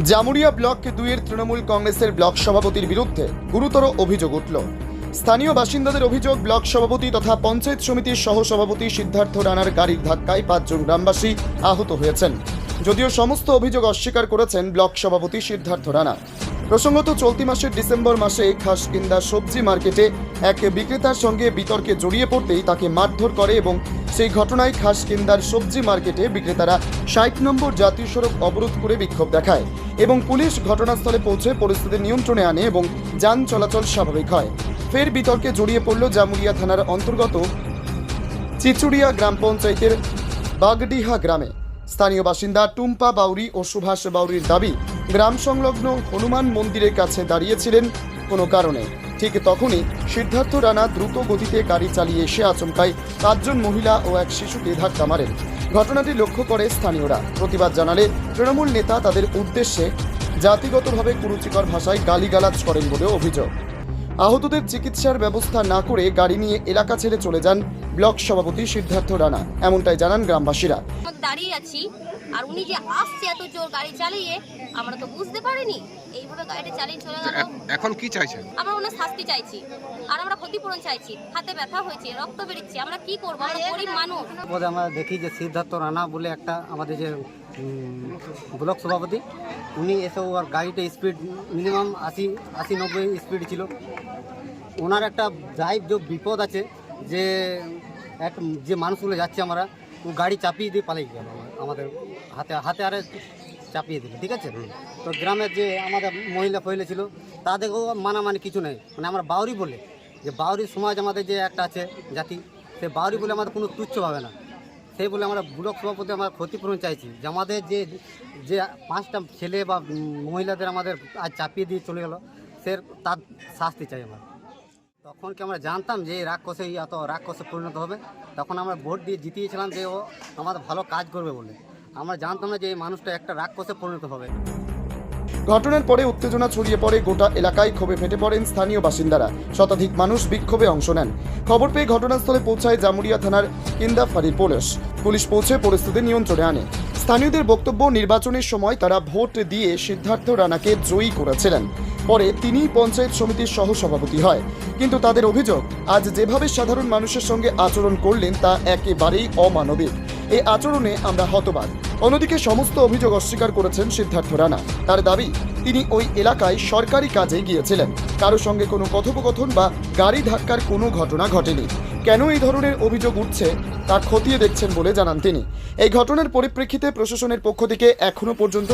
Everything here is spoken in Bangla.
জামুরিয়া ব্লক দুইয়ের তৃণমূল কংগ্রেসের ব্লক সভাপতির বিরুদ্ধে গুরুতর অভিযোগ উঠল। স্থানীয় বাসিন্দাদের অভিযোগ, ব্লক সভাপতি তথা পঞ্চায়েত সমিতির সহসভাপতি সিদ্ধার্থ রানার গাড়ির ধাক্কায় পাঁচজন গ্রামবাসী আহত হয়েছেন। যদিও সমস্ত অভিযোগ অস্বীকার করেছেন ব্লক সভাপতি সিদ্ধার্থ রানা। প্রসঙ্গত, চলতি মাসের ডিসেম্বর মাসে খাসকিন্দা সবজি মার্কেটে এক বিক্রেতার সঙ্গে বিতর্কে জড়িয়ে পড়তেই তাকে মারধর করে এবং সেই ঘটনায় খাসকিন্দার সবজি মার্কেটে বিক্রেতারা ষাট নম্বর জাতীয় সড়ক অবরোধ করে বিক্ষোভ দেখায় এবং পুলিশ ঘটনাস্থলে পৌঁছে পরিস্থিতি নিয়ন্ত্রণে আনে এবং যান চলাচল স্বাভাবিক হয়। ফের বিতর্কে জড়িয়ে পড়ল জামুরিয়া থানার অন্তর্গত চিচুড়িয়া গ্রাম পঞ্চায়েতের বাগডিহা গ্রামে। স্থানীয় বাসিন্দা টুম্পা বাউরি ও সুভাষ বাউরির দাবি, গ্রাম সংলগ্ন হনুমান মন্দিরের কাছে দাঁড়িয়েছিলেন কোনো কারণে। ঠিক তখনই সিদ্ধার্থ রানা দ্রুত গতিতে গাড়ি চালিয়ে এসে আচমকায় পাঁচজন মহিলা ও এক শিশুকে ধাক্কা মারেন। ঘটনাটি লক্ষ্য করে স্থানীয়রা। প্রতিবাদ জানালে তৃণমূল নেতা তাদের উদ্দেশ্যে জাতিগতভাবে কুরুচিকর ভাষায় গালিগালাজ করেন বলেও অভিযোগ। আহতদের চিকিৎসার ব্যবস্থা না করে গাড়ি নিয়ে এলাকা ছেড়ে চলে যান ব্লক সভাপতি সিদ্ধার্থ রানা। এমনটাই জানান গ্রামবাসীরা। দাঁড়িয়ে আছি আর উনি যে আসছে এত জোর গাড়ি চালিয়ে আমরা তো বুঝতে পারিনি। এইভাবে গাড়িটা চালিয়ে চলে গেল। এখন কি চাইছেন? আমরা ওনার শাস্তি চাইছি আর আমরা ক্ষতিপূরণ চাইছি। হাতে ব্যথা হয়েছে রক্ত বেরিয়েছে আমরা কি করব? আমরা গরিব মানুষ। আমরা দেখি যে সিদ্ধার্থ রানা বলে একটা আমাদের যে ব্লক সভাপতি। উনি এসে ওর গাড়িটা স্পিড মিনিমাম আশি আশি নব্বই স্পিড ছিল। ওনার একটা ড্রাইভ যে বিপদ আছে যে এক যে মানুষগুলো যাচ্ছে আমরা ও গাড়ি চাপিয়ে দিয়ে পালিয়ে গেল আমাদের হাতে হাতে আরে চাপিয়ে দিল ঠিক আছে? তো গ্রামের যে আমাদের মহিলা ফহিলা ছিল তাদেরকেও মানামানি কিছু নেই। মানে আমরা বাউরি বলে যে বাউরি সমাজ আমাদের যে একটা আছে জাতি সে বাউরি বলে আমাদের কোনো তুচ্ছ হবে না। সেই বলে আমরা ব্লক সভাপতি আমরা ক্ষতিপূরণ চাইছি। যে আমাদের যে যে পাঁচটা ছেলে বা মহিলাদের আমাদের আজ চাপিয়ে দিয়ে চলে গেল, সে তার শাস্তি চাই আমরা। তখন কি আমরা জানতাম যে এই রাক্ষসে এত রাক্ষসে পরিণত হবে? তখন আমরা ভোট দিয়ে জিতিয়েছিলাম যে ও আমাদের ভালো কাজ করবে বলে। আমরা জানতাম না যে এই মানুষটা একটা রাক্ষসে পরিণত হবে। ঘটনার পরে উত্তেজনা ছড়িয়ে পড়ে গোটা এলাকায় ক্ষোভে ফেটে পড়েন স্থানীয় বাসিন্দারা। শতাধিক মানুষ বিক্ষোভে অংশ নেন। খবর পেয়ে ঘটনাস্থলে পৌঁছায় জামুরিয়া থানার কিন্দাফারি পুলিশ। পুলিশ পৌঁছে পরিস্থিতি নিয়ন্ত্রণে আনে। স্থানীয়দের বক্তব্য নির্বাচনের সময় তারা ভোট দিয়ে সিদ্ধার্থ রানাকে জয়ী করেছিলেন। পরে তিনিই পঞ্চায়েত সমিতির সহসভাপতি হয়। কিন্তু তাদের অভিযোগ, আজ যেভাবে সাধারণ মানুষের সঙ্গে আচরণ করলেন তা একেবারেই অমানবিক। এই আচরণে আমরা হতবাক। অন্যদিকে সমস্ত অভিযোগ অস্বীকার করেছেন সিদ্ধার্থ রানা। তার দাবি, তিনি ওই এলাকায় সরকারি কাজে গিয়েছিলেন। কারও সঙ্গে কোনো কথোপকথন বা গাড়ি ধাক্কার কোনো ঘটনা ঘটেনি। কেন এই ধরনের অভিযোগ উঠছে, তা খতিয়ে দেখছেন বলে জানান তিনি। এই ঘটনার পরিপ্রেক্ষিতে প্রশাসনের পক্ষ থেকে এখনও পর্যন্ত